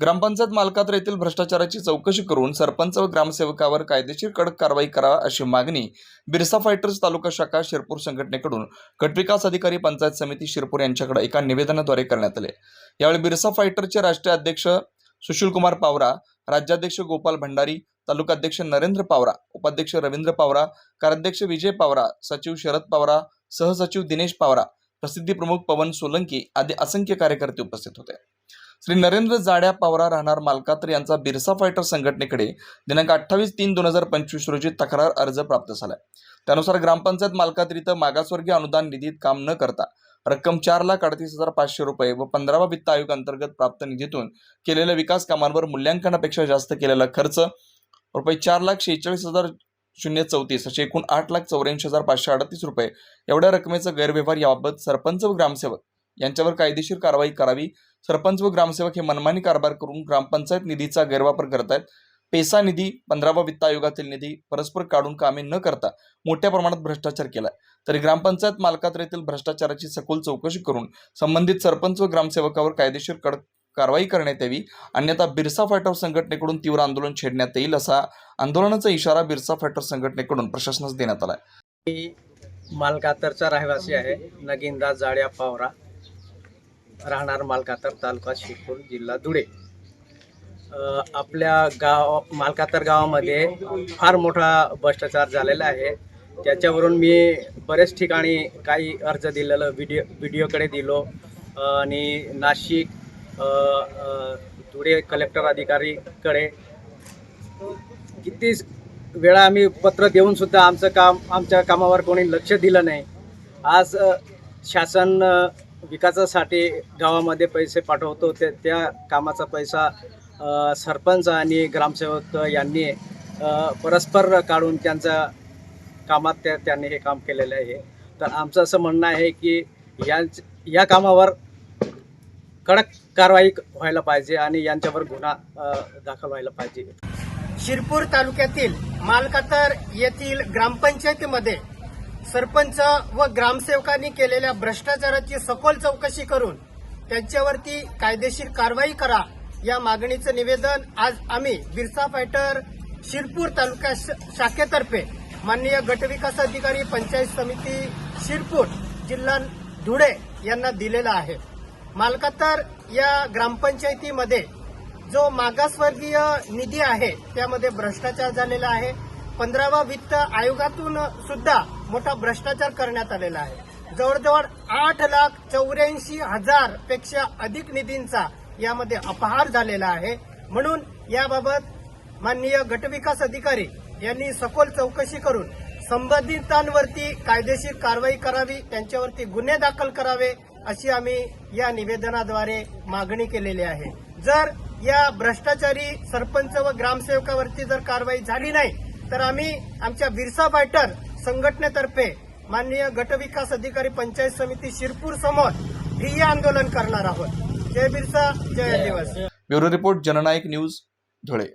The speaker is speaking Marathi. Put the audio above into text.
ग्रामपंचायत मालकात्र येथील भ्रष्टाचाराची चौकशी करून सरपंच व ग्रामसेवकावर कायदेशीर कडक कारवाई करा अशी मागणी बिरसा फायटर्स तालुका शाखा शिरपूर संघटनेकडून गटविकास अधिकारी पंचायत समिती शिरपूर यांच्याकडे एका निवेदनाद्वारे करण्यात आले. यावेळी बिरसा फायटरचे राष्ट्रीय अध्यक्ष सुशीलकुमार पावरा राज्याध्यक्ष गोपाल भंडारी तालुकाध्यक्ष नरेंद्र पावरा उपाध्यक्ष रवींद्र पावरा कार्याध्यक्ष विजय पावरा सचिव शरद पावरा सहसचिव दिनेश पावरा प्रसिद्धी प्रमुख पवन सोलंकी आदी असंख्य कार्यकर्ते उपस्थित होते. श्री नरेंद्र जाड्या पावरा राहणार मालकात्र यांचा बिरसा फायटर संघटनेकडे दिनांक अठ्ठावीस तीन दोन हजार पंचवीस रोजी तक्रार अर्ज प्राप्त झालाय. त्यानुसार ग्रामपंचायत मालकात्र इथं मागासवर्गीय अनुदान निधीत काम न करता रक्कम चार लाख अडतीस हजार पाचशे रुपये व पंधरावा वित्त आयोग अंतर्गत प्राप्त निधीतून केलेल्या विकास कामांवर मूल्यांकनापेक्षा जास्त केलेला खर्च रुपये चार लाख शेहेचाळीस हजार शून्य चौतीस असे एकूण आठ लाख चौऱ्याऐंशी हजार पाचशे अडतीस रुपये एवढ्या रकमेचा गैरव्यवहार याबाबत सरपंच व ग्रामसेवक यांच्यावर कायदेशीर कारवाई करावी सरपंच व ग्रामसेवक हे मनमानी कारभार करून ग्रामपंचायत निधीचा गैरवापर करत आहेत. पेसा निधी पंधरावा वित्त आयोगातील निधी परस्पर काढून कामे न करता मोठ्या प्रमाणात भ्रष्टाचार केलाय. तरी ग्रामपंचायत मालकात्र येथील भ्रष्टाचाराची सखोल चौकशी करून संबंधित सरपंच व ग्रामसेवकावर कायदेशीर कडक कारवाई करण्यात यावी. अन्यथा बिरसा फायटर संघटनेकडून तीव्र आंदोलन छेडण्यात येईल असा आंदोलनाचा इशारा बिरसा फायटर संघटनेकडून प्रशासनास देण्यात आला मालकातरचा रहिवासी आहे. नगीनदास जाड्या पावरा. राहणार मालकातर तालुका शिरपूर जिल्हा धुळे. आपल्या गाव मालकातर गावामध्ये फार मोठा भ्रष्टाचार झालेला आहे. त्याच्यावरून मी बरेच ठिकाणी काही अर्ज दिलेलं व्हिडिओ व्हिडिओकडे दिलो. आणि नाशिक धुळे कलेक्टर अधिकारीकडे किती वेळा आम्ही पत्र देऊनसुद्धा आमचं काम आमच्या कामावर कोणी लक्ष दिलं नाही. आज शासन विकासासाठी गावामध्ये पैसे पाठवतो ते त्या कामाचा पैसा सरपंच आणि ग्रामसेवक यांनी परस्पर काढून त्यांचा कामात त्या त्यांनी हे काम केलेलं आहे. तर आमचं असं म्हणणं आहे की या या कामावर कडक कारवाई व्हायला पाहिजे आणि यांच्यावर गुन्हा दाखल व्हायला पाहिजे. शिरपूर तालुक्यातील मालकातर येथील ग्रामपंचायतीमध्ये सरपंच व ग्रामसेवकांनी केलेल्या भ्रष्टाचाराची सखोल चौकशी करून त्यांच्यावरती कायदेशीर कारवाई करा या मागणीचं निवेदन आज आम्ही बिरसा फायटर शिरपूर तालुका श- शाखेतर्फे माननीय गटविकास अधिकारी पंचायत समिती शिरपूर जिल्हा धुळे यांना दिलेला आहे. मालकातर या ग्रामपंचायतीमध्ये जो मागासवर्गीय निधी आहे त्यामध्ये भ्रष्टाचार झालेला आहे. पंधरावा वित्त आयोगातून सुद्धा मोठा भ्रष्टाचार करण्यात आलेला आहे. जवळजवळ आठ लाख चौऱ्याऐंशी हजारपेक्षा अधिक निधींचा यामध्ये अपहार झालेला आहे. म्हणून याबाबत माननीय गटविकास अधिकारी यांनी सखोल चौकशी करून संबंधितांवरती कायदेशीर कारवाई करावी त्यांच्यावरती गुन्हे दाखल करावे अशी आम्ही या निवेदनाद्वारे मागणी केलेली आहे. जर या भ्रष्टाचारी सरपंच व ग्रामसेवकावरती जर कारवाई झाली नाही तर आम्ही आमच्या बिरसा फायटर संघटनेतर्फे माननीय गटविकास अधिकारी पंचायत समिती शिरपूर समोर ध्येय आंदोलन करणार आहोत. जय बिरसा जय दिवस bureau report Jannayak news Dhule.